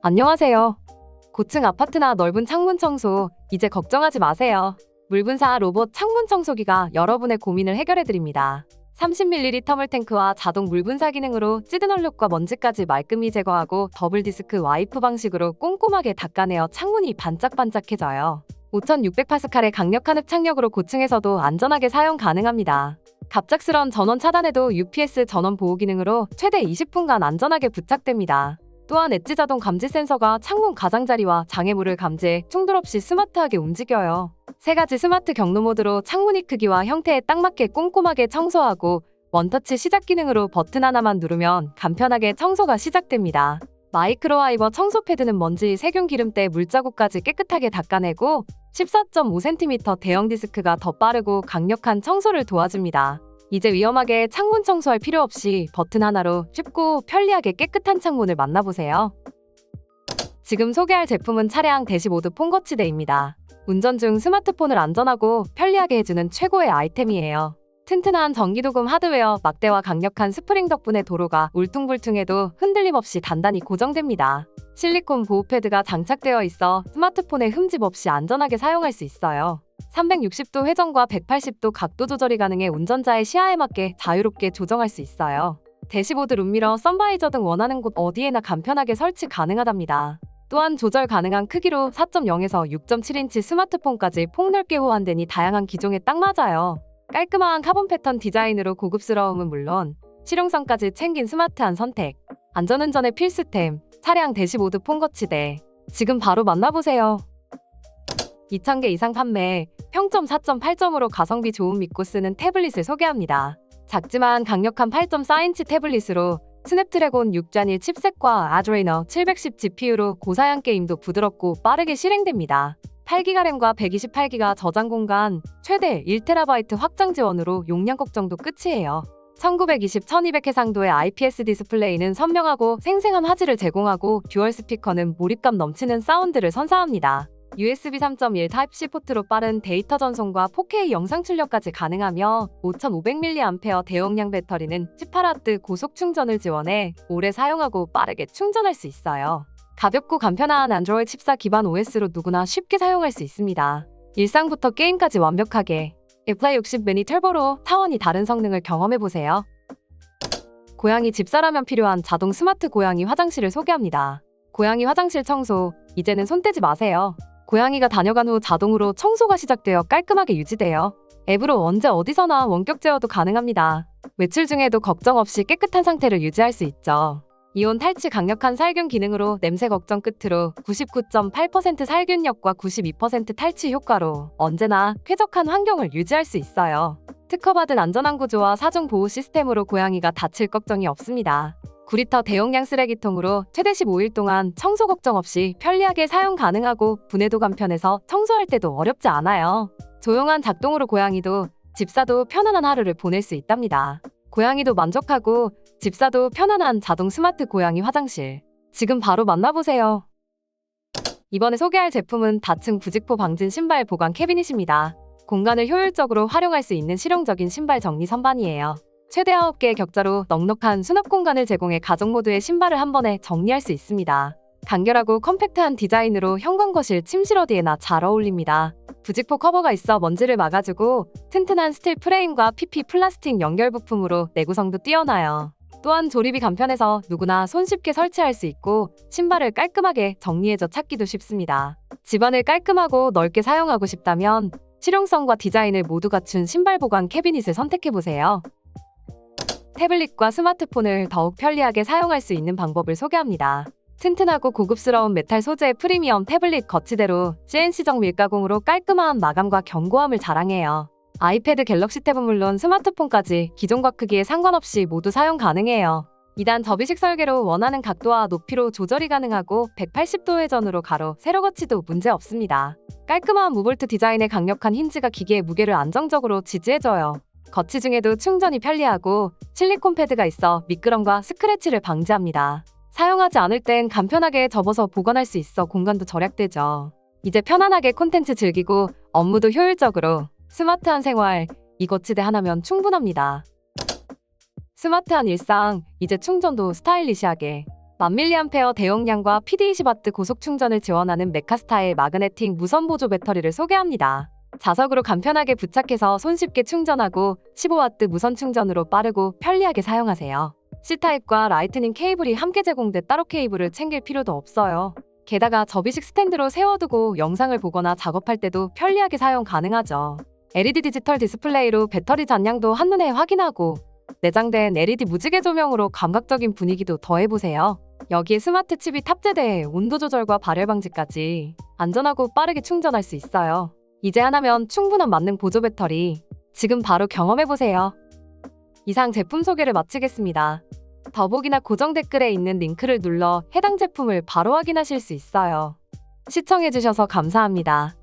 안녕하세요. 고층 아파트나 넓은 창문 청소, 이제 걱정하지 마세요. 물분사 로봇 창문 청소기가 여러분의 고민을 해결해 드립니다. 30ml 터물탱크와 자동 물분사 기능으로 찌든 얼룩과 먼지까지 말끔히 제거하고 더블 디스크 와이프 방식으로 꼼꼼하게 닦아내어 창문이 반짝반짝해져요. 5600파스칼의 강력한 흡착력으로 고층에서도 안전하게 사용 가능합니다. 갑작스런 전원 차단에도 UPS 전원 보호 기능으로 최대 20분간 안전하게 부착됩니다. 또한 엣지 자동 감지 센서가 창문 가장자리와 장애물을 감지해 충돌 없이 스마트하게 움직여요. 세 가지 스마트 경로 모드로 창문의 크기와 형태에 딱 맞게 꼼꼼하게 청소하고 원터치 시작 기능으로 버튼 하나만 누르면 간편하게 청소가 시작됩니다. 마이크로와이버 청소 패드는 먼지, 세균 기름때 물자국까지 깨끗하게 닦아내고 14.5cm 대형 디스크가 더 빠르고 강력한 청소를 도와줍니다. 이제 위험하게 창문 청소할 필요 없이 버튼 하나로 쉽고 편리하게 깨끗한 창문을 만나보세요. 지금 소개할 제품은 차량 대시보드 폰거치대입니다. 운전 중 스마트폰을 안전하고 편리하게 해주는 최고의 아이템이에요. 튼튼한 전기도금 하드웨어, 막대와 강력한 스프링 덕분에 도로가 울퉁불퉁해도 흔들림 없이 단단히 고정됩니다. 실리콘 보호 패드가 장착되어 있어 스마트폰에 흠집 없이 안전하게 사용할 수 있어요. 360도 회전과 180도 각도 조절이 가능해 운전자의 시야에 맞게 자유롭게 조정할 수 있어요. 대시보드 룸미러, 선바이저 등 원하는 곳 어디에나 간편하게 설치 가능하답니다. 또한 조절 가능한 크기로 4.0에서 6.7인치 스마트폰까지 폭넓게 호환되니 다양한 기종에 딱 맞아요. 깔끔한 카본 패턴 디자인으로 고급스러움은 물론 실용성까지 챙긴 스마트한 선택. 안전운전의 필수템, 차량 대시보드 폰 거치대. 지금 바로 만나보세요. 2,000개 이상 판매, 평점 4.8점으로 가성비 좋은 믿고 쓰는 태블릿을 소개합니다. 작지만 강력한 8.4인치 태블릿으로 스냅드래곤 6전일 칩셋과 아드레이너 710 GPU로 고사양 게임도 부드럽고 빠르게 실행됩니다. 8기가 램과 128기가 저장 공간, 최대 1TB 확장 지원으로 용량 걱정도 끝이에요. 1920, 1200 해상도의 IPS 디스플레이는 선명하고 생생한 화질을 제공하고 듀얼 스피커는 몰입감 넘치는 사운드를 선사합니다. USB 3.1 Type-C 포트로 빠른 데이터 전송과 4K 영상 출력까지 가능하며 5500mAh 대용량 배터리는 18W 고속 충전을 지원해 오래 사용하고 빠르게 충전할 수 있어요. 가볍고 간편한 안드로이드 14 기반 OS로 누구나 쉽게 사용할 수 있습니다. 일상부터 게임까지 완벽하게 에플라이 60 미니 털보로 차원이 다른 성능을 경험해보세요. 고양이 집사라면 필요한 자동 스마트 고양이 화장실을 소개합니다. 고양이 화장실 청소, 이제는 손 떼지 마세요. 고양이가 다녀간 후 자동으로 청소가 시작되어 깔끔하게 유지돼요. 앱으로 언제 어디서나 원격 제어도 가능합니다. 외출 중에도 걱정 없이 깨끗한 상태를 유지할 수 있죠. 이온 탈취 강력한 살균 기능으로 냄새 걱정 끝으로 99.8% 살균력과 92% 탈취 효과로 언제나 쾌적한 환경을 유지할 수 있어요. 특허받은 안전한 구조와 사중 보호 시스템으로 고양이가 다칠 걱정이 없습니다. 9리터 대용량 쓰레기통으로 최대 15일 동안 청소 걱정 없이 편리하게 사용 가능하고 분해도 간편해서 청소할 때도 어렵지 않아요. 조용한 작동으로 고양이도 집사도 편안한 하루를 보낼 수 있답니다. 고양이도 만족하고 집사도 편안한 자동 스마트 고양이 화장실. 지금 바로 만나보세요. 이번에 소개할 제품은 다층 부직포 방진 신발 보관 캐비닛입니다. 공간을 효율적으로 활용할 수 있는 실용적인 신발 정리 선반이에요. 최대 9개의 격자로 넉넉한 수납 공간을 제공해 가족 모두의 신발을 한 번에 정리할 수 있습니다. 간결하고 컴팩트한 디자인으로 현관 거실, 침실 어디에나 잘 어울립니다. 부직포 커버가 있어 먼지를 막아주고 튼튼한 스틸 프레임과 PP 플라스틱 연결 부품으로 내구성도 뛰어나요. 또한 조립이 간편해서 누구나 손쉽게 설치할 수 있고 신발을 깔끔하게 정리해져 찾기도 쉽습니다. 집안을 깔끔하고 넓게 사용하고 싶다면 실용성과 디자인을 모두 갖춘 신발 보관 캐비닛을 선택해보세요. 태블릿과 스마트폰을 더욱 편리하게 사용할 수 있는 방법을 소개합니다. 튼튼하고 고급스러운 메탈 소재의 프리미엄 태블릿 거치대로 CNC적 밀가공으로 깔끔한 마감과 견고함을 자랑해요. 아이패드 갤럭시 탭은 물론 스마트폰까지 기종과 크기에 상관없이 모두 사용 가능해요. 2단 접이식 설계로 원하는 각도와 높이로 조절이 가능하고 180도 회전으로 가로, 세로 거치도 문제 없습니다. 깔끔한 무볼트 디자인의 강력한 힌지가 기계의 무게를 안정적으로 지지해줘요. 거치 중에도 충전이 편리하고 실리콘 패드가 있어 미끄럼과 스크래치를 방지합니다. 사용하지 않을 땐 간편하게 접어서 보관할 수 있어 공간도 절약되죠. 이제 편안하게 콘텐츠 즐기고 업무도 효율적으로 스마트한 생활, 이 거 치대 하나면 충분합니다. 스마트한 일상, 이제 충전도 스타일리시하게. 만밀리암페어 대용량과 PD20W 고속 충전을 지원하는 메카스타의 마그네틱 무선 보조 배터리를 소개합니다. 자석으로 간편하게 부착해서 손쉽게 충전하고 15W 무선 충전으로 빠르고 편리하게 사용하세요. C타입과 라이트닝 케이블이 함께 제공돼 따로 케이블을 챙길 필요도 없어요. 게다가 접이식 스탠드로 세워두고 영상을 보거나 작업할 때도 편리하게 사용 가능하죠. LED 디지털 디스플레이로 배터리 잔량도 한눈에 확인하고 내장된 LED 무지개 조명으로 감각적인 분위기도 더해보세요. 여기에 스마트 칩이 탑재돼 온도 조절과 발열 방지까지 안전하고 빠르게 충전할 수 있어요. 이제 하나면 충분한 만능 보조 배터리. 지금 바로 경험해보세요. 이상 제품 소개를 마치겠습니다. 더보기나 고정 댓글에 있는 링크를 눌러 해당 제품을 바로 확인하실 수 있어요. 시청해주셔서 감사합니다.